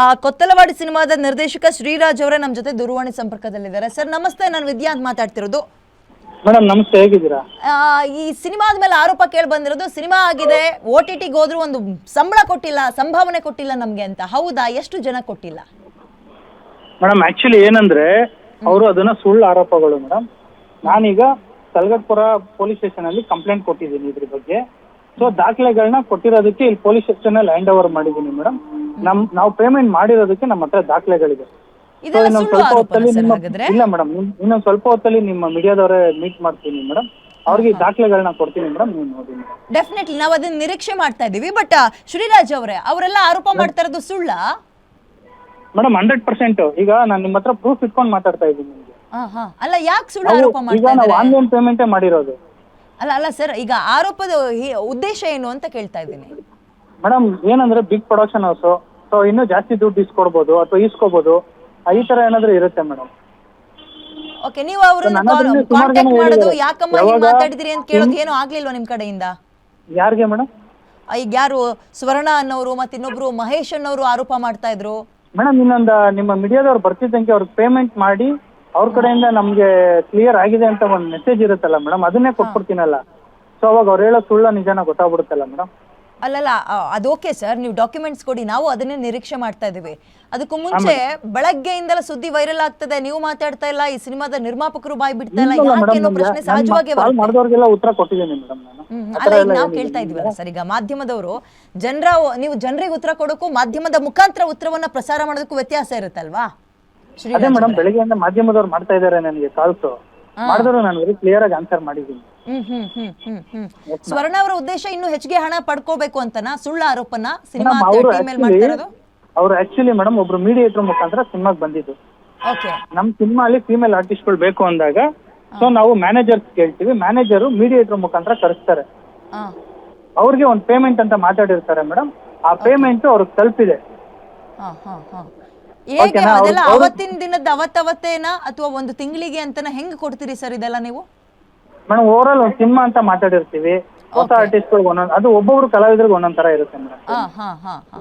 ಆ ಕೊತ್ತಲವಾಡಿ ಸಿನಿಮಾದ ನಿರ್ದೇಶಕ ಶ್ರೀರಾಜ್ ಅವರೇ ನಮ್ಮ ಜೊತೆ ದೂರವಾಣಿ ಸಂಪರ್ಕದಲ್ಲಿದ್ದಾರೆ. ಸರ್ ನಮಸ್ತೆ ನಾನು ವಿದ್ಯಾ ಅಂತ ಮಾತಾಡ್ತಿರೋದು. ಮೇಡಮ್ ನಮಸ್ತೆ ಹೇಗಿದ್ದೀರಾ? ಆ, ಈ ಸಿನಿಮಾದ ಮೇಲೆ ಆರೋಪ ಕೇಳಿ ಬಂದಿರೋದು ಸಿನಿಮಾ ಆಗಿದೆ ಓ ಟಿ ಟಿಗೆ ಹೋದ್ರು ಒಂದು ಸಂಬಳ ಕೊಟ್ಟಿಲ್ಲ ಸಂಭಾವನೆ ಕೊಟ್ಟಿಲ್ಲ ನಮ್ಗೆ ಅಂತ. ಹೌದಾ ಎಷ್ಟು ಜನ ಕೊಟ್ಟಿಲ್ಲ? ಮೇಡಮ್ ಆಕ್ಚುಲಿ ಏನಂದ್ರೆ ಅವರು ಅದನ್ನ ಸುಳ್ಳು ಆರೋಪಗಳು ಮೇಡಮ್ ನಾನೀಗ ಸಲ್ಗಟ್ಪುರ ಪೊಲೀಸ್ ಸ್ಟೇಷನ್ ಅಲ್ಲಿ ಕಂಪ್ಲೇಂಟ್ ಕೊಟ್ಟಿದ್ದೀನಿ ಇದ್ರ ಬಗ್ಗೆ. ಸೊ ದಾಖಲೆಗಳನ್ನ ಕೊಟ್ಟಿರೋದಕ್ಕೆ ಇಲ್ಲಿ ಪೊಲೀಸ್ ಸ್ಟೇಷನ್ ಅಲ್ಲಿ ಹ್ಯಾಂಡ್ ಓವರ್ ಮಾಡಿದೀನಿ ಮೇಡಮ್ ನಮ್ ನಾವು ಪೇಮೆಂಟ್ ಮಾಡಿರೋದಕ್ಕೆ ನಮ್ಮ ಹತ್ರ ದಾಖಲೆಗಳಿದೆ. ಸೊ ಸ್ವಲ್ಪ ಹೊತ್ತಲ್ಲಿ ನಿಮ್ಮ ಇಲ್ಲ ಮೇಡಮ್ ಇನ್ನೊಂದು ಸ್ವಲ್ಪ ಹೊತ್ತಲ್ಲಿ ನಿಮ್ಮ ಮೀಡಿಯಾದವರೇ ಮೀಟ್ ಮಾಡ್ತೀನಿ ಮೇಡಮ್ ಅವ್ರಿಗೆ ದಾಖಲೆಗಳನ್ನ ಕೊಡ್ತೀನಿ ಮೇಡಮ್ ನೀವು ನೋಡಿ ಡೆಫಿನೆಟ್ಲಿ ನಾವು ಅದನ್ನ ನಿರೀಕ್ಷೆ ಮಾಡ್ತಾ ಇದೀವಿ ಬಟ್ ಶ್ರೀರಾಜ್ ಅವರೇ ಅವರೆಲ್ಲ ಆರೋಪ ಮಾಡ್ತಾ ಇರೋದು ಸುಳ್ಳ? ಮೇಡಮ್ ಹಂಡ್ರೆಡ್ ಪರ್ಸೆಂಟ್ ಈಗ ನಾನು ನಿಮ್ಮ ಹತ್ರ ಪ್ರೂಫ್ ಇಟ್ಕೊಂಡು ಮಾತಾಡ್ತಾ ಇದ್ದೀನಿ ನಿಮಗೆ. ಅಲ್ಲ ಯಾಕೆ ಸುಳ್ಳು ಆರೋಪ ಈಗ ಮಾಡ್ತಾ ನಾವು ಇದ್ದಾರೆ? ಆನ್ಲೈನ್ ಪೇಮೆಂಟೇ ಮಾಡಿರೋದು. ಅಲ್ಲ ಅಲ್ಲ ಸರ್ ಈಗ ಆರೋಪದ ಹಿ- ಉದ್ದೇಶ ಏನು ಅಂತ ಕೇಳ್ತಾ ಇದ್ದೀನಿ. ಮೇಡಮ್ ಏನಂದ್ರೆ ಬಿಗ್ ಪ್ರೊಡಕ್ಷನ್ ಹೌಸ್ ಸೊ ಇನ್ನೂ ಜಾಸ್ತಿ ದುಡ್ಡು ಇಸ್ಕೊಡ್ಬೋದು ಅಥವಾ ಇಸ್ಕೋಬಹುದು ಈ ತರ ಏನಾದ್ರು ಇರುತ್ತೆ ಮೇಡಮ್ ಓಕೆ ನೀವು ಅವರನ್ನು ನನ್ನ ಹತ್ರನೇ ಸುಮಾರು ಕಾಂಟ್ಯಾಕ್ಟ್ ಜನ ಮಾಡೋದು ಹೇಳಿದ್ದಾರೆ. ಯಾಕಮ್ಮ ಹಿಂಗ್ ಯಾವಾಗ- ಮಾತಾಡಿದಿರಿ ಅಂತ ಕೇಳೋದು ಏನು ಆಗ್ಲಿಲ್ವಾ ನಿಮ್ ಕಡೆಯಿಂದ? ಯಾರಿಗೆ ಮೇಡಮ್ ಆ, ಈಗ ಯಾರು ಸ್ವರ್ಣ ಅನ್ನೋರು ಮತ್ತೆ ಇನ್ನೊಬ್ರು ಮಹೇಶ್ ಅನ್ನೋರು ಆರೋಪ ಮಾಡ್ತಾ ಇದ್ರು? ಮೇಡಮ್ ಇನ್ನೊಂದು ನಿಮ್ಮ ಮೀಡಿಯಾದವ್ರು ಬರ್ತಿದ್ದಂಗೆ ಅವ್ರಿಗೆ ಪೇಮೆಂಟ್ ಮಾಡಿ ಅವ್ರ ಕಡೆಯಿಂದ ನಮ್ಗೆ ಕ್ಲಿಯರ್ ಆಗಿದೆ ಅಂತ ಒಂದು ಮೆಸೇಜ್ ಇರುತ್ತಲ್ಲ ಮೇಡಮ್ ಅದನ್ನೇ ಕೊಟ್ಬಿಡ್ತೀನಲ್ಲ. ಸೊ ಅವಾಗ ಅವ್ರು ಹೇಳೋ ಸುಳ್ಳ ನಿಜಾನ ಗೊತ್ತಾಗ್ಬಿಡುತ್ತಲ್ಲ ಮೇಡಮ್ ಅಲ್ಲಲ್ಲ ಅದೋಕೆ ಅದು ಓಕೆ ಸರ್ ನೀವು ಡಾಕ್ಯುಮೆಂಟ್ಸ್ ಕೊಡಿ. ನಾವು ಅದನ್ನೇ ನಿರೀಕ್ಷೆ ಮಾಡ್ತಾ ಇದೀವಿ ಅದಕ್ಕೂ ಮುಂಚೆ ಬೆಳಗ್ಗೆಯಿಂದಲೇ ಸುದ್ದಿ ವೈರಲ್ ಆಗ್ತದೆ. ನೀವು ಮಾತಾಡ್ತಾ ಇಲ್ಲ. ಈ ಸಿನಿಮಾದ ನಿರ್ಮಾಪಕರು ಬಾಯ್ ಬಿಡ್ತಾ ಇಲ್ಲ. ಯಾಕೆನ್ನೋ ಪ್ರಶ್ನೆ ಸಹಜವಾಗಿ ಉತ್ತರ ಕೊಟ್ಟಿದ್ದೀನಿ ಮೇಡಮ್ ನಾನು. ಅಲ್ಲ ಈಗ ನಾವು. ಕೇಳ್ತಾ ಇದೀವಲ್ಲ ಸರ್. ಈಗ ಮಾಧ್ಯಮದವರು ಜನರ ನೀವು ಜನರಿಗೆ ಉತ್ತರ ಕೊಡೋಕು ಮಾಧ್ಯಮದ ಮುಖಾಂತರ ಉತ್ತರವನ್ನ ಪ್ರಸಾರ ಮಾಡೋದಕ್ಕೂ ವ್ಯತ್ಯಾಸ ಇರುತ್ತಲ್ವಾ? ಅದೇ ಮೇಡಮ್ ಬೆಳಗ್ಗೆಯಿಂದ ಮಾಧ್ಯಮದವ್ರು ಮಾಡ್ತಾ ಇದ್ದಾರೆ ನನಗೆ ಕಾಲ್ಸ್ ಮಾಡಿದ್ರು ನಾನು ವೆರಿ ಕ್ಲಿಯರ್ ಆಗಿ ಆನ್ಸರ್ ಮಾಡಿದ್ದೀನಿ. ಹ್ಮ್ ಹ್ಮ್ ಹ್ಮ್ ಹ್ಮ್ ಹ್ಮ್. ಸ್ವರ್ಣ ಅವರ ಉದ್ದೇಶ ಇನ್ನು ಹೆಚ್ಚಿಗೆ ಹಣ ಪಡ್ಕೋಬೇಕು ಅಂತನಾ? ಸುಳ್ಳು ಆರೋಪನ? ಸಿನಿಮಾ ಮೇಡಮ್ ಅವರು ಟೀಮ್ ಮಾಡ್ತಾ ಇರೋದು? ಅವ್ರು ಆಕ್ಚುಲಿ ಮೇಡಮ್ ಒಬ್ರು ಮೀಡಿಯೇಟರ್ ಮುಖಾಂತರ ಸಿನಿಮಾಗೆ ಬಂದಿದ್ದು. ಓಕೆ ನಮ್ ಸಿನಿಮಾ ಅಲ್ಲಿ ಫೀಮೇಲ್ ಆರ್ಟಿಸ್ಟ್ಗಳು ಬೇಕು ಅಂದಾಗ ಸೊ ನಾವು ಮ್ಯಾನೇಜರ್ಸ್ ಕೇಳ್ತೀವಿ ಮ್ಯಾನೇಜರ್ ಮೀಡಿಯೇಟರ್ ಮುಖಾಂತರ ಕರೆಸ್ತಾರೆ. ಹಾ. ಅವ್ರಿಗೆ ಒಂದು ಪೇಮೆಂಟ್ ಅಂತ ಮಾತಾಡಿರ್ತಾರೆ ಮೇಡಮ್ ಆ ಪೇಮೆಂಟ್ ಅವ್ರಿಗೆ ತಲುಪಿದೆ. ಹಾ ಹಾ ಹಾ. ಹೇಗೆ ಓಕೆನಾ? ಅದೆಲ್ಲ ಅವ್ರು- ಅವತ್ತಿನ ದಿನದ ಅವತ್ತವತ್ತೇನಾ ಅಥವಾ ಒಂದು ತಿಂಗಳಿಗೆ ಅಂತನ ಹೆಂಗ್ ಕೊಡ್ತೀರಿ ಸರ್ ಇದೆಲ್ಲ ನೀವು? ಮೇಡಮ್ ಓವರ್ ಆಲ್ ಒಂದು ಸಿನಿಮಾ ಅಂತ ಮಾತಾಡಿರ್ತೀವಿ. ಹೊಸ ಆರ್ಟಿಸ್ಟ್ ಒಂದೊಂದು ಅದು ಒಬ್ಬೊಬ್ರು ಕಲಾವಿದರಿಗೆ ಒಂದೊಂದ್ ತರ ಇರುತ್ತೆ ಮೇಡಮ್. ಹಾ ಹಾ ಹಾ ಹಾ.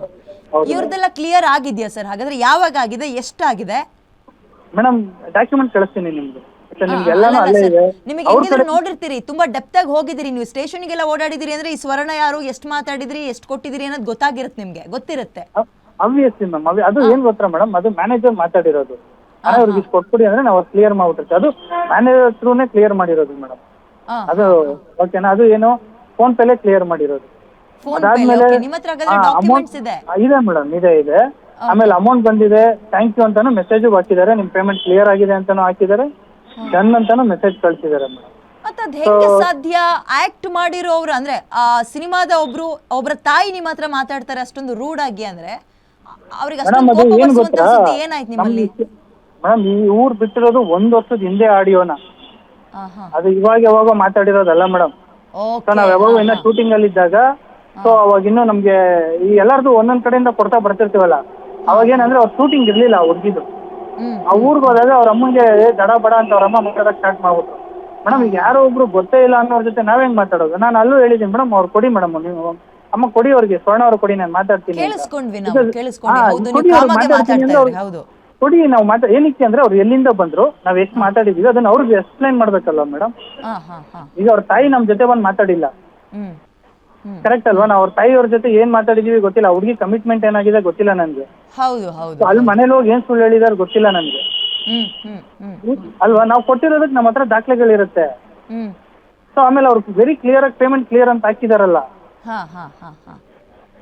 ಇವ್ರದ್ದೆಲ್ಲ ಕ್ಲಿಯರ್ ಆಗಿದ್ಯಾ ಸರ್? ಹಾಗಾದ್ರೆ ಯಾವಾಗ ಆಗಿದೆ? ಎಷ್ಟಾಗಿದೆ? ಮೇಡಮ್ ಡಾಕ್ಯುಮೆಂಟ್ ಕಳಿಸ್ತೀನಿ ನಿಮ್ಗೆ. ಮತ್ತೆ ನಿಮ್ಗೆ ಆ, ಎಲ್ಲಾನು ಅಲ್ಲೇ ಇದೆ ನಿಮಗೆ ಅವ್ರ ಹೆಂಗಿದ್ರು ಕಡೆ ನೋಡಿರ್ತೀರಿ ತುಂಬಾ ಡೆಪ್ತ್ ಆಗಿ ಹೋಗಿದ್ದೀರಿ. ನೀವು ಸ್ಟೇಷನ್ಗೆಲ್ಲ ಓಡಾಡಿದಿರಿ ಅಂದ್ರೆ ಈ ಸ್ವರ್ಣ ಯಾರು ಎಷ್ಟು ಮಾತಾಡಿದ್ರಿ ಎಷ್ಟು ಕೊಟ್ಟಿದ್ದೀರಿ ಅನ್ನೋದು ಗೊತ್ತಾಗಿರುತ್ತೆ ನಿಮ್ಗೆ. ಗೊತ್ತಿರುತ್ತೆ. ಅಬ್ವಿಯಸ್ಲಿ ಮ್ಯಾಮ್ ಅದು ಏನ್ ಗೊತ್ತಾ ಮೇಡಮ್ ಅದು ಮ್ಯಾನೇಜರ್ ಮಾತಾಡಿರೋದು. ನಾಳೆ ಅವ್ರಿಗೆ ಇಷ್ಟು ಕೊಟ್ಬಿಡಿ ಅಂದ್ರೆ ನಾವು ಕ್ಲಿಯರ್ ಮಾಡ್ಬಿಟ್ಟಿರ್ತೀವಿ. ಅದು ಮ್ಯಾನೇಜರ್ ತ್ರೂನೇ ಕ್ಲಿಯರ್ ಮಾಡಿರೋದು ಮೇಡಮ್ ಅದು ಓಕೆನಾ ಅದು ಏನು ಫೋನ್ ಪೇಲೆ ಕ್ಲಿಯರ್ ಮಾಡಿರೋದು. ಅದಾದ್ಮೇಲೆ ಅಮೌಂಟ್ ಇದೆ. ಮೇಡಮ್ ಇದೆ ಇದೆ ಆಮೇಲೆ ಅಮೌಂಟ್ ಬಂದಿದೆ ಥ್ಯಾಂಕ್ ಯು ಅಂತಾನು ಮೆಸೇಜ್ ಹಾಕಿದ್ದಾರೆ ನಿಮ್ ಪೇಮೆಂಟ್ ಕ್ಲಿಯರ್ ಆಗಿದೆ ಅಂತಾನು ಹಾಕಿದ್ದಾರೆ. ಡನ್ ಅಂತಾನು ಮೆಸೇಜ್ ಕಳ್ಸಿದ್ದಾರೆ ಮೇಡಮ್ ಮತ್ತೆ ಅದ್ ಹೆಂಗೆ ಸಾಧ್ಯ? ಆಕ್ಟ್ ಮಾಡಿರೋರು ಅಂದ್ರೆ ಆ ಸಿನಿಮಾದ ಒಬ್ರು ಒಬ್ರ ತಾಯಿ ನಿಮ್ಮ ಹತ್ರ ಮಾತಾಡ್ತಾರೆ ಅಷ್ಟೊಂದು ರೂಡ್ ಆಗಿ ಅಂದ್ರೆ ಅವ್ರಿಗೆ ಸುದ್ದಿ ಏನಾಯ್ತು ನಿಮ್ಮಲ್ಲಿ? ಮೇಡಮ್ ಈ ಊರ್ ಬಿಟ್ಟಿರೋದು ಒಂದ್ ವರ್ಷದ ಹಿಂದೆ ಆಡಿಯೋನ. ಅದು ಇವಾಗ ಯಾವಾಗ ಮಾತಾಡಿರೋದಲ್ಲ ಮೇಡಮ್. ಸೊ ನಾವ್ ಯಾವಾಗ ಇನ್ನ ಶೂಟಿಂಗ್ ಅಲ್ಲಿ ಇದ್ದಾಗ ಸೊ ಅವಾಗ ಇನ್ನು ನಮ್ಗೆ ಈ ಎಲ್ಲಾರ್ದು ಒಂದೊಂದ್ ಕಡೆಯಿಂದ ಕೊಡ್ತಾ ಬರ್ತಿರ್ತೀವಲ್ಲ ಅವಾಗ ಏನಂದ್ರೆ ಅವ್ರ ಶೂಟಿಂಗ್ ಇರ್ಲಿಲ್ಲ ಹುಡ್ಗಿದು. ಆ ಊರ್ಗ್ ಹೋದಾಗ ಅವ್ರ ಅಮ್ಮಂಗೆ ದಡ ಬಡ ಅಂತ ಅವ್ರ ಅಮ್ಮ ಮಾತಾಡಕ್ ಸ್ಟಾರ್ಟ್ ಮಾಡ್ಬಿಟ್ರು. ಮೇಡಮ್ ಈಗ ಯಾರೋ ಒಬ್ರು ಗೊತ್ತೇ ಇಲ್ಲ ಅನ್ನೋರ್ ಜೊತೆ ನಾವ್ ಹೆಂಗ್ ಮಾತಾಡೋದು? ನಾನು ಅಲ್ಲೂ ಹೇಳಿದೀನಿ ಮೇಡಮ್ ಅವ್ರು ಕೊಡಿ ಮೇಡಮ್ ನೀವು ಅಮ್ಮ ಕೊಡಿ ಅವ್ರಿಗೆ ಸ್ವರ್ಣ ಅವ್ರು ಕೊಡಿ ನಾನು ಮಾತಾಡ್ತೀನಿ ಅಂತ. ಕೇಳಿಸ್ಕೊಂಡ್ವಿ ನಾವು ಇದು- ಕೇಳಿಸ್ಕೊಂಡ್ವಿ. ಹಾ, ಹೌದು ಕೊಡಿ ನೀವು ಅವ್ರು ಕಾಮಾಗೆ ಮಾತಾಡ್ತೀನಿ ಮಾತಾಡ್ತಾ ಅಂದ್ರೆ ಇದ್ರಿ ಅವ್ರು- ಹೌದು. ಕೊಡಿ ನಾವು ಮಾತಾ ಏನಕ್ಕೆ ಅಂದ್ರೆ ಅವ್ರು ಎಲ್ಲಿಂದ ಬಂದ್ರು ನಾವ್ ಎಷ್ಟು ಮಾತಾಡಿದೀವಿ ಅದನ್ನ ಅವ್ರಿಗೆ ಎಕ್ಸ್ಪ್ಲೈನ್ ಮಾಡ್ಬೇಕಲ್ಲ ಮೇಡಮ್ ಹಾ ಹಾ ಹಾ. ಈಗ ಅವ್ರ ತಾಯಿ ನಮ್ ಜೊತೆ ಬಂದ್ ಮಾತಾಡಿಲ್ಲ. ಹ್ಮ್ ಹ್ಮ್. ಕರೆಕ್ಟ್ ಅಲ್ವಾ? ನಾವು ಅವ್ರ ತಾಯಿಯವ್ರ ಜೊತೆ ಏನ್ ಮಾತಾಡಿದೀವಿ ಗೊತ್ತಿಲ್ಲ ಹುಡುಗಿ ಕಮಿಟ್ಮೆಂಟ್ ಏನಾಗಿದೆ ಗೊತ್ತಿಲ್ಲ ನನ್ಗೆ. ಹೌದು ಹೌದು So ಅಲ್ಲಿ ಮನೇಲಿ ಹೋಗಿ ಏನ್ ಸುಳ್ಳು ಹೇಳಿದಾರ ಗೊತ್ತಿಲ್ಲ ನನ್ಗೆ. ಹ್ಮ್ ಹ್ಮ್ ಹ್ಮ್ ಅಲ್ವಾ? ನಾವು ಕೊಟ್ಟಿರೋದಕ್ಕೆ ನಮ್ಮ ಹತ್ರ ದಾಖಲೆಗಳಿರುತ್ತೆ. ಹ್ಮ್. ಸೊ ಆಮೇಲೆ ಅವ್ರು ವೆರಿ ಕ್ಲಿಯರ್ ಆಗಿ ಪೇಮೆಂಟ್ ಕ್ಲಿಯರ್ ಅಂತ ಹಾಕಿದಾರಲ್ಲ. ಹಾ ಹಾ ಹಾ ಹಾ.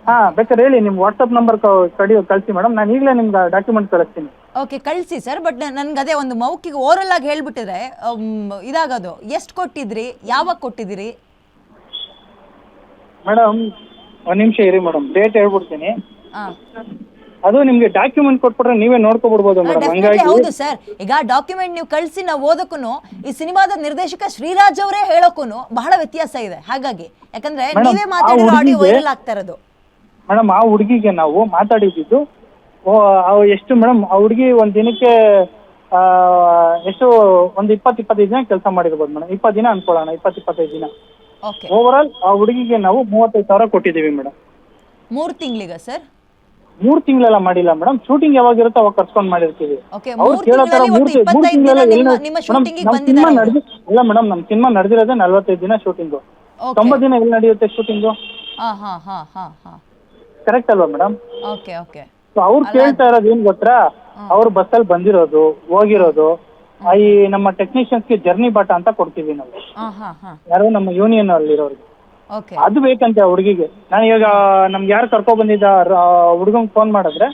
ಹಾ ಬೇಕಾದ್ರೆ ಹೇಳಿ ನಿಮ್ ವಾಟ್ಸ್ಆಪ್ ನಂಬರ್ ಕಡಿ ಕಳಿಸಿ ಮೇಡಮ್. ನಾನು ಈಗಲೇ ನಿಮ್ಗೆ ಡಾಕ್ಯುಮೆಂಟ್ ಕಳಿಸ್ತೀನಿ. ಓಕೆ ಕಳಿಸಿ ಸರ್ ಬಟ್ ನನ್ಗೆ ಅದೇ ಒಂದು ಮೌಖಿಗೆ ಓರಲ್ ಆಗಿ ಹೇಳ್ಬಿಟ್ಟಿದ್ರೆ ಅಮ್, ಇದಾಗೋದು. ಎಷ್ಟು ಕೊಟ್ಟಿದ್ರಿ? ಯಾವಾಗ ಕೊಟ್ಟಿದ್ದೀರಿ? ಮೇಡಮ್ ಒಂದ್ ನಿಮಿಷ ಇರಿ ಮೇಡಮ್. ಡೇಟ್ ಹೇಳ್ಬಿಡ್ತೀನಿ. ಹಾ. ಅದು ನಿಮ್ಗೆ ಡಾಕ್ಯುಮೆಂಟ್ ಕೊಟ್ಬಿಟ್ರೆ ನೀವೇ ನೋಡ್ಕೊಬಿಡ್ಬೋದು ಮೇಡಮ್ ಡೆಫಿನೆಟ್ಲಿ ಹಂಗಾಗಿ ಹೌದು ಸರ್ ಈಗ ಡಾಕ್ಯುಮೆಂಟ್ ನೀವು ಕಳಿಸಿ ನಾವು ಓದಕ್ಕೂ ಈ ಸಿನಿಮಾದ ನಿರ್ದೇಶಕ ಶ್ರೀರಾಜ್ ಅವರೇ ಹೇಳೋಕ್ಕೂ ಬಹಳ ವ್ಯತ್ಯಾಸ ಇದೆ. ಹಾಗಾಗಿ ಯಾಕಂದ್ರೆ Madam, ನೀವೇ ಮಾತಾಡಿ ಮಾತಾಡಿರೋ ಆಡಿಯೋ ಹುಡ್ಗಿಗೆ- ವೈರಲ್ ಆಗ್ತಾ ಇರೋದು. ಮೇಡಮ್ ಆ ಹುಡುಗಿಗೆ ನಾವು ಮಾತಾಡಿದ್ದು ಎಷ್ಟು ಮೇಡಮ್ ಆ ಹುಡುಗಿ ಒಂದ್ ದಿನಕ್ಕೆ ಆ, ಎಷ್ಟು ಒಂದು ಇಪ್ಪತ್ತು ಇಪ್ಪತ್ತೈದು ದಿನ ಕೆಲಸ ಮಾಡಿರ್ಬೋದು ಮೇಡಮ್ ಇಪ್ಪತ್ತು ದಿನ ಅನ್ಕೊಳ್ಳೋಣ ಇಪ್ಪತ್ತು ಇಪ್ಪತ್ತೈದು ದಿನ. ಓಕೆ ಓವರ್ ಆಲ್ ಆ ಹುಡುಗಿಗೆ ನಾವು ಮೂವತ್ತೈದು ಸಾವಿರ ಕೊಟ್ಟಿದ್ದೀವಿ ಮೇಡಮ್ ಮೂರು ತಿಂಗಳಿಗ ಸರ್ ಮೂರ್ ತಿಂಗಳೆಲ್ಲ ಮಾಡಿಲ್ಲ ಮೇಡಮ್. ಶೂಟಿಂಗ್ ಯಾವಾಗ ಇರುತ್ತೋ ಅವಾಗ ಕರ್ಸ್ಕೊಂಡ್ ಮಾಡಿರ್ತೀವಿ. ಓಕೆ ಅವ್ರು ಮೂರ್ ಕೇಳೋ ತರ ತಿಂಗಳಲ್ಲಿ ಮೂರ್ ಒಟ್ಟು ಮೂರ್ ಇಪ್ಪತ್ತೈದು ತಿಂಗಳೆಲ್ಲ ದಿನ ಎಲ್ಲ ನಿಮ್ಮ ನಿಮ್ಮ ಮೇಡಮ್, ಶೂಟಿಂಗಿಗೆ ನಮ್ ಸಿನಿಮಾ ಬಂದಿದ್ದಾರೆ. ನಡೆದಿ ಇಲ್ಲ ಮೇಡಮ್ ನಮ್ ಸಿನಿಮಾ ನಡೆದಿರೋದೇ ನಲ್ವತ್ತೈದು ದಿನ ಶೂಟಿಂಗ್. ತೊಂಬತ್ ದಿನ ಎಲ್ಲಿ ನಡೆಯುತ್ತೆ ಶೂಟಿಂಗ್? ಹಾ ಹಾ ಹಾ ಹಾ ಹಾ. ಕರೆಕ್ಟ್ ಅಲ್ವಾ ಮೇಡಮ್? ಓಕೆ ಓಕೆ ಸೊ ಅವ್ರು ಕೇಳ್ತಾ ಇರೋದು ಏನ್ ಗೊತ್ತಾ? ಅವ್ರು ಬಸ್ಸಲ್ಲಿ ಬಂದಿರೋದು ಹೋಗಿರೋದು. ಆ ಈ ನಮ್ಮ ಟೆಕ್ನಿಷಿಯನ್ಸ್ಗೆ ಜರ್ನಿ ಬಾಟ ಅಂತ ಕೊಡ್ತೀವಿ ನಾವು. ಹಾ ಹಾ ಹಾ. ಯಾರೋ ನಮ್ಮ ಯೂನಿಯನ್ ಅಲ್ಲಿರೋರಿಗೆ ಅದು ಬೇಕಂತೆ ಆ ಹುಡುಗಿಗೆ. ನಾನು ಇವಾಗ ನಮ್ಗೆ ಯಾರು ಕರ್ಕೊ ಬಂದಿದ್ದ ಹುಡುಗಂಗೆ ಫೋನ್ ಮಾಡಿದ್ರೆ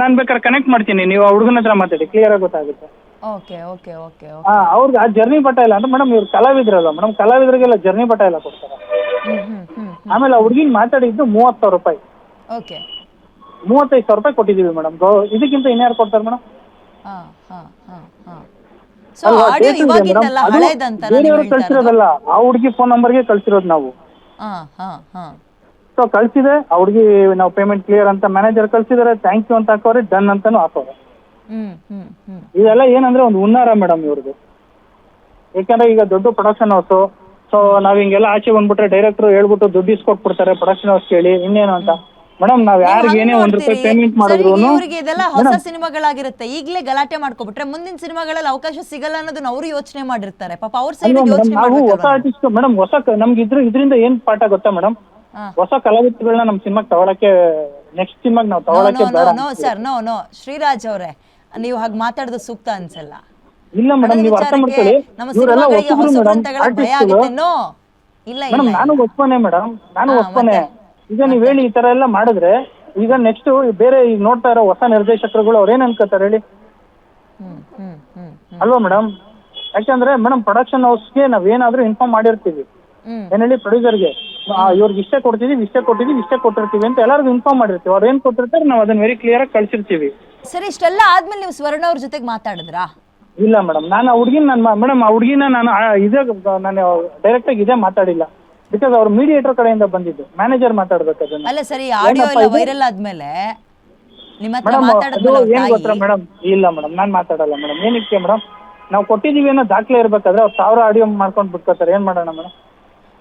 ನಾನು ಬೇಕಾದ್ರೆ ಕನೆಕ್ಟ್ ಮಾಡ್ತೀನಿ. ನೀವು ಆ ಹುಡುಗನ ಹತ್ರ ಮಾತಾಡಿ ಕ್ಲಿಯರ್ ಆಗಿ ಗೊತ್ತಾಗುತ್ತೆ. ಓಕೆ ಓಕೆ ಓಕೆ ಹಾ ಅವ್ರಿಗೆ ಆ ಜರ್ನಿ ಬಟ್ಟ ಇಲ್ಲ ಅಂದ್ರೆ ಮೇಡಮ್ ಇವ್ರು ಕಲಾವಿದ್ರಲ್ಲ ಮೇಡಮ್ ಕಲಾವಿದ್ರಿಗೆಲ್ಲ ಜರ್ನಿ ಬಟ್ಟ ಎಲ್ಲ ಕೊಡ್ತಾರೆ. ಆಮೇಲೆ ಆ ಹುಡುಗಿನ ಮಾತಾಡಿದ್ದು ಮೂವತ್ತು ಸಾವಿರ ರೂಪಾಯಿ. ಓಕೆ ಮೂವತ್ತೈದು ಸಾವಿರ ರೂಪಾಯಿ ಕೊಟ್ಟಿದ್ದೀವಿ ಮೇಡಮ್ ಇದಕ್ಕಿಂತ ಇನ್ಯಾರು ಕೊಡ್ತಾರೆ ಮೇಡಮ್ ಕಳ್ಸಿರೋದಲ್ಲ. ಆ ಹುಡುಗಿ ಫೋನ್ ನಂಬರ್ಗೆ ಕಳ್ಸಿರೋದು ನಾವು. ಸೊ ಕಳ್ಸಿದೆ. ಅವ್ರಿಗೆ ನಾವು ಪೇಮೆಂಟ್ ಕ್ಲಿಯರ್ ಅಂತ ಮ್ಯಾನೇಜರ್ ಕಳ್ಸಿದಾರೆ. ಥ್ಯಾಂಕ್ ಯು ಅಂತ ಹಾಕೋರೆ ಡನ್ ಅಂತಾನು ಹಾಕೋರು ಇದೆಲ್ಲ ಏನಂದ್ರೆ ಒಂದು ಹುನ್ನಾರ ಮೇಡಮ್ ಇವ್ರದ್ದು. ಯಾಕಂದ್ರೆ ಈಗ ದೊಡ್ಡ ಪ್ರೊಡಕ್ಷನ್ ಹೌಸು ಸೊ ನಾವ್ ಹಿಂಗೆಲ್ಲ ಆಚೆ ಬಂದ್ಬಿಟ್ರೆ ಡೈರೆಕ್ಟರ್ ಹೇಳ್ಬಿಟ್ಟು ದುಡ್ಡು ಇಸ್ಕೊಟ್ಬಿಡ್ತಾರೆ ಪ್ರೊಡಕ್ಷನ್ ಹೌಸ್ ಕೇಳಿ. ಇನ್ನೇನು ಅಂತ? ಮೇಡಮ್ ನಾವ್ ಯಾರಿಗೆ ಏನೇ ಒಂದ್ ರೂಪಾಯಿ ಪೇಮೆಂಟ್ ಮಾಡಿದ್ರು ಇವರಿಗೆ ಇದೆಲ್ಲ ಹೊಸ ಸಿನಿಮಾಗಳಾಗಿರುತ್ತೆ. ಈಗಲೇ ಗಲಾಟೆ ಮಾಡ್ಕೊಬಿಟ್ರೆ ಮುಂದಿನ ಸಿನಿಮಾಗಳಲ್ಲಿ ಅವಕಾಶ ಸಿಗಲ್ಲ ಅನ್ನೋದನ್ನ ಅವರು ಯೋಚನೆ ಮಾಡಿರ್ತಾರೆ. ಪಾಪ ಅವ್ರ ಸೈಡ್ ಯೋಚನೆ ನಾವು ಹೊಸ ಆರ್ಟಿಸ್ಟ್ ಮೇಡಮ್ ಹೊಸ ನಮ್ಗೆ ಇದ್ರ ಇದರಿಂದ ಏನ್ ಪಾಠ ಗೊತ್ತಾ ಮೇಡಮ್. ಹೊಸ ಕಲಾವಿದಗಳನ್ನ ನಮ್ ಸಿನಿಮಾಗ್ ತಗೊಳಕ್ಕೆ ನೆಕ್ಸ್ಟ್ ಸಿನಿಮಾಗ್ ನಾವು ತಗೊಳಕ್ಕೆ ನೋ ಬೇಡ. No sir no no Shriraj ಅವರೇ ನೀವು ಹಾಗೆ ಮಾತಾಡೋದು ಸೂಕ್ತ ಅನ್ಸಲ್ಲ. ಇಲ್ಲ ಮೇಡಮ್ ನೀವು ಅರ್ಥ ಮಾಡ್ಕೊಳ್ಳಿ. ಇವರೆಲ್ಲ ಹೊಸಬ್ರು ಮೇಡಮ್ ಇಲ್ಲ ಇಲ್ಲ ನಾನು ಒಪ್ಪನೆ ಮೇಡಮ್ ನಾನು ಒಪ್ಪನೆ? ಈಗ ನೀವ್ ಹೇಳಿ ಈ ತರ ಎಲ್ಲ ಮಾಡಿದ್ರೆ ಈಗ ನೆಕ್ಸ್ಟ್ ಬೇರೆ ಈಗ ನೋಡ್ತಾ ಇರೋ ಹೊಸ ನಿರ್ದೇಶಕರುಗಳು ಅವ್ರೇನ್ ಅನ್ಕೋತಾರೆ ಹೇಳಿ? ಹ್ಮ್ ಹ್ಮ್ ಹ್ಮ್ ಹ್ಮ್. ಅಲ್ವಾ ಮೇಡಮ್ ಯಾಕಂದ್ರೆ ಮೇಡಮ್ ಪ್ರೊಡಕ್ಷನ್ ಹೌಸ್ಗೆ ನಾವ್ ಏನಾದ್ರೂ ಇನ್ಫಾರ್ಮ್ ಮಾಡಿರ್ತೀವಿ. ಹ್ಮ್. ಏನ್ ಹೇಳಿ ಪ್ರೊಡ್ಯೂಸರ್ಗೆ ಇವ್ರಿಗೆ ಇಷ್ಟೇ ಕೊಡ್ತೀವಿ ಇಷ್ಟೇ ಕೊಟ್ಟಿದೀವಿ ಇಷ್ಟೇ ಕೊಟ್ಟಿರ್ತೀವಿ ಅಂತ ಎಲ್ಲರಿಗೂ ಇನ್ಫಾರ್ಮ್ ಮಾಡಿರ್ತೀವಿ. ಅವ್ರ ಏನ್ ಕೊಟ್ಟಿರ್ತಾರೆ ನಾವು ಅದನ್ನ ವೆರಿ ಕ್ಲಿಯರ್ ಆಗಿ ಕಳ್ಸಿರ್ತೀವಿ. ಸರಿ ಇಷ್ಟೆಲ್ಲ ಆದ್ಮೇಲೆ ನೀವು ಸ್ವರ್ಣ ಅವ್ರ ಜೊತೆಗೆ ಮಾತಾಡಿದ್ರಾ? ಇಲ್ಲ ಮೇಡಮ್ ನಾನು ಆ ಹುಡುಗಿನ ನಾನು ಮೇಡಮ್ ಆ ಹುಡುಗಿನ ನಾನು ಇದೇ ನಾನು ಡೈರೆಕ್ಟ್ ಆಗಿ ಇದೇ ಮಾತಾಡಿಲ್ಲ. ಬಿಕಾಸ್ ಅವ್ರ ಮೀಡಿಯೇಟರ್ ಕಡೆಯಿಂದ ಬಂದಿದ್ದು. ಮ್ಯಾನೇಜರ್ ಮಾತಾಡ್ಬೇಕು ಅದನ್ನ. ಅಲ್ಲ ಸರಿ ಆಡಿಯೋ ಎಲ್ಲ ವೈರಲ್ ಆದ್ಮೇಲೆ ನಿಮ್ಮ ಹತ್ರ ಮೇಡಮ್ ಅದು ಮಾತಾಡಿದ್ಮೇಲೆ ಅವ್ರ ಏನ್ ಗೊತ್ತಾ ತಾಯಿ? ಮೇಡಮ್ ಇಲ್ಲ ಮೇಡಮ್ ನಾನ್ ಮಾತಾಡಲ್ಲ ಮೇಡಮ್ ಏನಕ್ಕೆ ಮೇಡಮ್ ನಾವು ಕೊಟ್ಟಿದೀವಿ ಅನ್ನೋ ದಾಖಲೆ ಇರ್ಬೇಕಾದ್ರೆ ಅವ್ರು ಸಾವಿರ ಆಡಿಯೋ ಮಾಡ್ಕೊಂಡು ಬಿಟ್ಕೋತಾರೆ. ಏನ್ ಮಾಡೋಣ ಮೇಡಮ್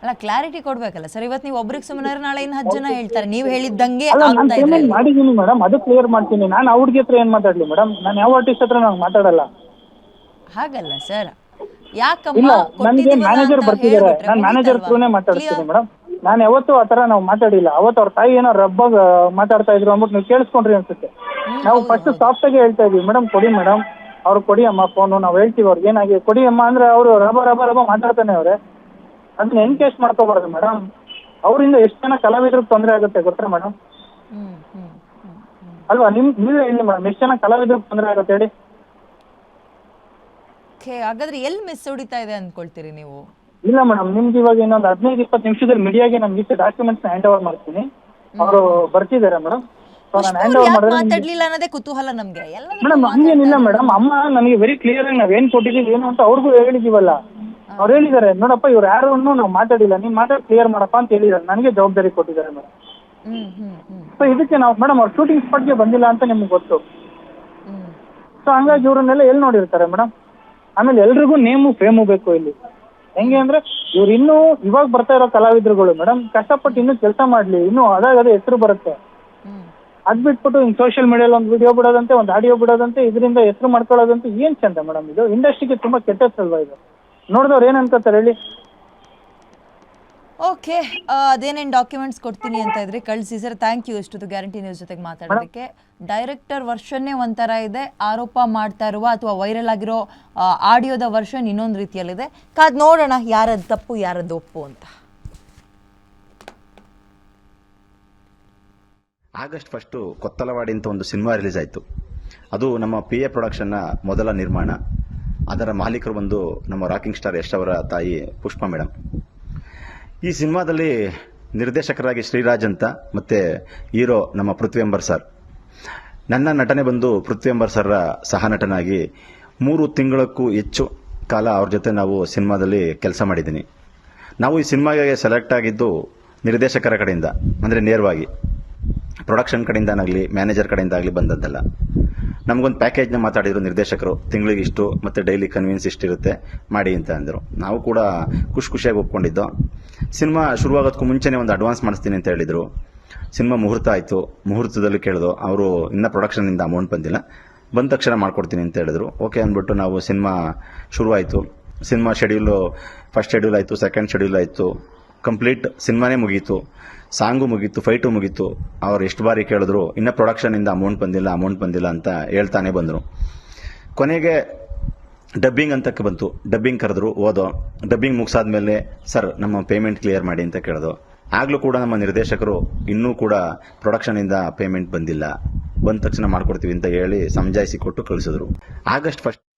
ಅಲ್ಲ ಕ್ಲಾರಿಟಿ ಕೊಡ್ಬೇಕಲ್ಲ ಸರ್. ಇವತ್ತು ನೀವು ಒಬ್ರಿಗೆ ಸುಮ್ಮನೆ ನಾಳೆ ಇನ್ನು ಹತ್ತು ಜನ ಹೇಳ್ತಾರೆ. ನೀವು ಹೇಳಿದ್ದಂಗೆ ಅಲ್ಲ ನಾನು ಆಗ್ತಾ ಪೇಮೆಂಟ್ ಇದ್ರೆ ಮಾಡಿದೀನಿ ಮೇಡಮ್ ಅದು ಕ್ಲಿಯರ್ ಮಾಡ್ತೀನಿ. ನಾನು ಅವ್ರಿಗೆ ಹತ್ರ ಏನ್ ಮಾತಾಡ್ಲಿ ಮೇಡಮ್ ನಾನು ಯಾವ ಆರ್ಟಿಸ್ಟ್ ಹತ್ರ ನಾನು ಮಾತಾಡಲ್ಲ? ಹಾಗಲ್ಲ ಸರ್. ಯಾಕಮ್ಮ ಇಲ್ಲ ನನಗೆ ಮ್ಯಾನೇಜರ್ ಬರ್ತಿದ್ದಾರೆ. ನಾನು ಮ್ಯಾನೇಜರ್ ತ್ರೂನೇ ಥ್ರೂನೇ ಮಾತಾಡ್ತೀನಿ ಮೇಡಮ್ ನಾನು ಯಾವತ್ತೂ ಆ ತರ ನಾವು ಮಾತಾಡಿಲ್ಲ. ಅವತ್ತು ಅವ್ರ ತಾಯಿ ಏನೋ ರಬ್ಬಾಗ ಮಾತಾಡ್ತಾ ಇದ್ರು ಅಂದ್ಬಿಟ್ಟು ನೀವು ಕೇಳಿಸ್ಕೊಂಡ್ರಿ ಅನ್ಸುತ್ತೆ. ನಾವು ಫಸ್ಟ್ ಸಾಫ್ಟ್ ಆಗಿ ಹೇಳ್ತಾ ಇದೀವಿ ಮೇಡಮ್ ಕೊಡಿ ಮೇಡಮ್ ಅವ್ರು ಕೊಡಿ ಅಮ್ಮ ಫೋನು ನಾವು ಹೇಳ್ತೀವಿ ಅವ್ರಿಗೆ ಏನಾಗಿ ಕೊಡಿ ಅಮ್ಮ ಅಂದ್ರೆ ಅವರು ರಬ ರಬ ರಬ ಮಾತಾಡ್ತಾನೆ ಅವ್ರೆ. ಅದನ್ನ ಎನ್ಕೇಸ್ ಮಾಡ್ಕೋಬಾರ್ದು ಮೇಡಮ್ ಅವರಿಂದ ಎಷ್ಟು ಜನ ಕಲಾವಿದ್ರಿಗೆ ತೊಂದರೆ ಆಗುತ್ತೆ ಗೊತ್ತಾ ಮೇಡಮ್ ಅಲ್ವಾ? ನಿಮ್ ನೀವೇ ಹೇಳಿ ಮೇಡಮ್ ಎಷ್ಟು ಜನ ಕಲಾವಿದ್ರಿಗೆ ತೊಂದರೆ ಆಗುತ್ತೆ ಹೇಳಿ? ಓಕೆ ಹಾಗಾದ್ರೆ ಎಲ್ಲಿ ಮಿಸ್ ಹೊಡಿತಾ ಇದೆ ಅನ್ಕೊಳ್ತೀರಿ ನೀವು? ಇಲ್ಲ ಮೇಡಮ್ ನಿಮ್ಗೆ ಇವಾಗ ಇನ್ನೊಂದು ಹದಿನೈದು ಇಪ್ಪತ್ತು ನಿಮಿಷದಲ್ಲಿ ಮೀಡಿಯಾಗೆ ನಾನು ಮಿಸ್ ಡಾಕ್ಯುಮೆಂಟ್ಸ್ ಹ್ಯಾಂಡ್ ಓವರ್ ಮಾಡ್ತೀನಿ. ಅವರು ಬರ್ತಿದ್ದಾರೆ ಮೇಡಮ್ ಮಾತಾಡ್ಲಿಲ್ಲ ಅನ್ನೋದೇ ಕುತೂಹಲ ನಮ್ಗೆ. ಮೇಡಮ್ ಹಂಗೇನಿಲ್ಲ ಮೇಡಮ್ ಅಮ್ಮ ನನಗೆ ವೆರಿ ಕ್ಲಿಯರ್ ಆಗಿ ನಾವ್ ಏನ್ ಕೊಟ್ಟಿದೀವಿ ಏನು ಅಂತ ಅವ್ರಿಗೂ ಹೇಳಿದೀವಲ್ಲ ಅವ್ರು ಹೇಳಿದ್ದಾರೆ ನೋಡಪ್ಪ ಇವ್ರು ಯಾರು ನಾವು ಮಾತಾಡಿಲ್ಲ. ನೀನ್ ಮಾತಾಡಿ ಕ್ಲಿಯರ್ ಮಾಡಪ್ಪ ಅಂತ ಹೇಳಿದ್ದಾರೆ. ನನಗೆ ಜವಾಬ್ದಾರಿ ಕೊಟ್ಟಿದ್ದಾರೆ ಮೇಡಮ್ ಸೊ ಇದಕ್ಕೆ ನಾವು ಮೇಡಮ್ ಅವ್ರು ಶೂಟಿಂಗ್ ಸ್ಪಾಟ್ಗೆ ಬಂದಿಲ್ಲ ಅಂತ ನಿಮ್ಗೆ ಗೊತ್ತು. ಸೊ ಹಂಗಾಗಿ ಇವ್ರನ್ನೆಲ್ಲ ಎಲ್ಲಿ ನೋಡಿರ್ತಾರೆ ಮೇಡಮ್ ಆಮೇಲೆ ಎಲ್ರಿಗೂ ನೇಮು ಫೇಮು ಬೇಕು ಇಲ್ಲಿ. ಹೆಂಗೆ ಅಂದ್ರೆ ಇವ್ರು ಇನ್ನೂ ಇವಾಗ ಬರ್ತಾ ಇರೋ ಕಲಾವಿದರುಗಳು ಮೇಡಮ್ ಕಷ್ಟಪಟ್ಟು ಇನ್ನೂ ಕೆಲಸ ಮಾಡ್ಲಿ ಇನ್ನೂ ಅದಾಗ ಅದೇ ಹೆಸರು ಬರುತ್ತೆ. ಅದ್ ಬಿಟ್ಬಿಟ್ಟು ಹಿಂಗ್ ಸೋಷಿಯಲ್ ಮೀಡಿಯಲ್ಲಿ ಒಂದು ವಿಡಿಯೋ ಬಿಡೋದಂತೆ ಒಂದು ಆಡಿಯೋ ಬಿಡೋದಂತೆ ಇದರಿಂದ ಹೆಸರು ಮಾಡ್ಕೊಳ್ಳೋದಂತೆ ಏನ್ ಚಂದ ಮೇಡಮ್ ಇದು? ಇಂಡಸ್ಟ್ರಿಗೆ ತುಂಬಾ ಕೆಟ್ಟದಲ್ವಾ ಇದು. ನೋಡಿದವ್ರು ಏನ್ ಅನ್ಕೋತಾರೆ ಹೇಳಿ? ಓಕೆ ಅದೇನೇನು ಡಾಕ್ಯುಮೆಂಟ್ಸ್ ಕೊಡ್ತೀನಿ ಅಂತ ಇದ್ರೆ ಕಳಿಸಿ. ಸರ್ ಥ್ಯಾಂಕ್ ಯು ಇಷ್ಟೊತ್ತು ಗ್ಯಾರಂಟಿ ನ್ಯೂಸ್ ಜೊತೆಗೆ ಮಾತಾಡೋದಕ್ಕೆ. ಡೈರೆಕ್ಟರ್ ವರ್ಷನ್ನೇ ಒಂಥರ ಇದೆ. ಆರೋಪ ಮಾಡ್ತಾ ಇರುವ ಅಥವಾ ವೈರಲ್ ಆಗಿರೋ ಆಡಿಯೋದ ವರ್ಷನ್ ಇನ್ನೊಂದು ರೀತಿಯಲ್ಲಿದೆ. ಕಾದ್ ನೋಡೋಣ ಯಾರದ್ದು ತಪ್ಪು ಯಾರದ್ದು ಒಪ್ಪು ಅಂತ. ಆಗಸ್ಟ್ ಫಸ್ಟು ಕೊತ್ತಲವಾಡಿ ಅಂತ ಒಂದು ಸಿನಿಮಾ ರಿಲೀಸ್ ಆಯಿತು. ಅದು ನಮ್ಮ ಪಿ ಎ ಪ್ರೊಡಕ್ಷನ್ನ ಮೊದಲ ನಿರ್ಮಾಣ. ಅದರ ಮಾಲೀಕರು ಬಂದು ನಮ್ಮ ರಾಕಿಂಗ್ ಸ್ಟಾರ್ ಯಶ್ ಅವರ ತಾಯಿ ಪುಷ್ಪ ಮೇಡಮ್ ಈ ಸಿನಿಮಾದಲ್ಲಿ ನಿರ್ದೇಶಕರಾಗಿ ಶ್ರೀರಾಜ್ ಅಂತ, ಮತ್ತೆ ಹೀರೋ ನಮ್ಮ ಪೃಥ್ವಿ ಅಂಬರ್ ಸರ್. ನನ್ನ ನಟನೆ ಬಂದು ಪೃಥ್ವಿ ಅಂಬರ್ ಸರ್ರ ಸಹ ನಟನಾಗಿ ಮೂರು ತಿಂಗಳಕ್ಕೂ ಹೆಚ್ಚು ಕಾಲ ಅವ್ರ ಜೊತೆ ನಾವು ಸಿನಿಮಾದಲ್ಲಿ ಕೆಲಸ ಮಾಡಿದ್ದೀನಿ. ನಾವು ಈ ಸಿನಿಮಾಗೆ ಸೆಲೆಕ್ಟ್ ಆಗಿದ್ದು ನಿರ್ದೇಶಕರ ಕಡೆಯಿಂದ, ಅಂದರೆ ನೇರವಾಗಿ. ಪ್ರೊಡಕ್ಷನ್ ಕಡೆಯಿಂದಾಗಲಿ, ಮ್ಯಾನೇಜರ್ ಕಡೆಯಿಂದಾಗಲಿ ಬಂದದ್ದಲ್ಲ. ನಮಗೊಂದು ಪ್ಯಾಕೇಜ್ನ ಮಾತಾಡಿದರು ನಿರ್ದೇಶಕರು, ತಿಂಗಳಿಗೆ ಇಷ್ಟು, ಮತ್ತು ಡೈಲಿ ಕನ್ವೀನ್ಸ್ ಇಷ್ಟಿರುತ್ತೆ, ಮಾಡಿ ಅಂತ ಅಂದರು. ನಾವು ಕೂಡ ಖುಷಿ ಖುಷಿಯಾಗಿ ಒಪ್ಕೊಂಡಿದ್ದು. ಸಿನಿಮಾ ಶುರುವಾಗೋದಕ್ಕೂ ಮುಂಚೆನೇ ಒಂದು ಅಡ್ವಾನ್ಸ್ ಮಾಡಿಸ್ತೀನಿ ಅಂತ ಹೇಳಿದರು. ಸಿನಿಮಾ ಮುಹೂರ್ತ ಆಯಿತು. ಮುಹೂರ್ತದಲ್ಲಿ ಕೇಳಿದ್ರು ಅವರು ಇನ್ನೂ ಪ್ರೊಡಕ್ಷನಿಂದ ಅಮೌಂಟ್ ಬಂದಿಲ್ಲ. ಬಂದ ತಕ್ಷಣ ಮಾಡ್ಕೊಡ್ತೀನಿ ಅಂತ ಹೇಳಿದ್ರು. ಓಕೆ ಅಂದ್ಬಿಟ್ಟು ನಾವು ಸಿನಿಮಾ ಶುರುವಾಯಿತು. ಸಿನಿಮಾ ಶೆಡ್ಯೂಲು ಫಸ್ಟ್ ಶೆಡ್ಯೂಲ್ ಆಯಿತು ಸೆಕೆಂಡ್ ಶೆಡ್ಯೂಲ್ ಆಯಿತು. ಕಂಪ್ಲೀಟ್ ಸಿನಿಮಾನೇ ಮುಗೀತು. ಸಾಂಗು ಮುಗೀತು ಫೈಟು ಮುಗೀತು. ಅವ್ರು ಎಷ್ಟು ಬಾರಿ ಕೇಳಿದ್ರು, ಇನ್ನೂ ಪ್ರೊಡಕ್ಷನಿಂದ ಅಮೌಂಟ್ ಬಂದಿಲ್ಲ ಅಮೌಂಟ್ ಬಂದಿಲ್ಲ ಅಂತ ಹೇಳ್ತಾನೆ ಬಂದರು. ಕೊನೆಗೆ ಡಬ್ಬಿಂಗ್ ಅಂತಕ್ಕೆ ಬಂತು. ಡಬ್ಬಿಂಗ್ ಕರೆದ್ರು, ಓದೋ. ಡಬ್ಬಿಂಗ್ ಮುಗಿಸಾದ್ಮೇಲೆ, ಸರ್, ನಮ್ಮ ಪೇಮೆಂಟ್ ಕ್ಲಿಯರ್ ಮಾಡಿ ಅಂತ ಕೇಳೋದು. ಆಗಲೂ ಕೂಡ ನಮ್ಮ ನಿರ್ದೇಶಕರು ಇನ್ನೂ ಕೂಡ ಪ್ರೊಡಕ್ಷನಿಂದ ಪೇಮೆಂಟ್ ಬಂದಿಲ್ಲ. ಬಂದ ತಕ್ಷಣ ಮಾಡ್ಕೊಡ್ತೀವಿ ಅಂತ ಹೇಳಿ ಸಮಜಾಯಿಸಿ ಕೊಟ್ಟು ಕಳಿಸಿದ್ರು. August first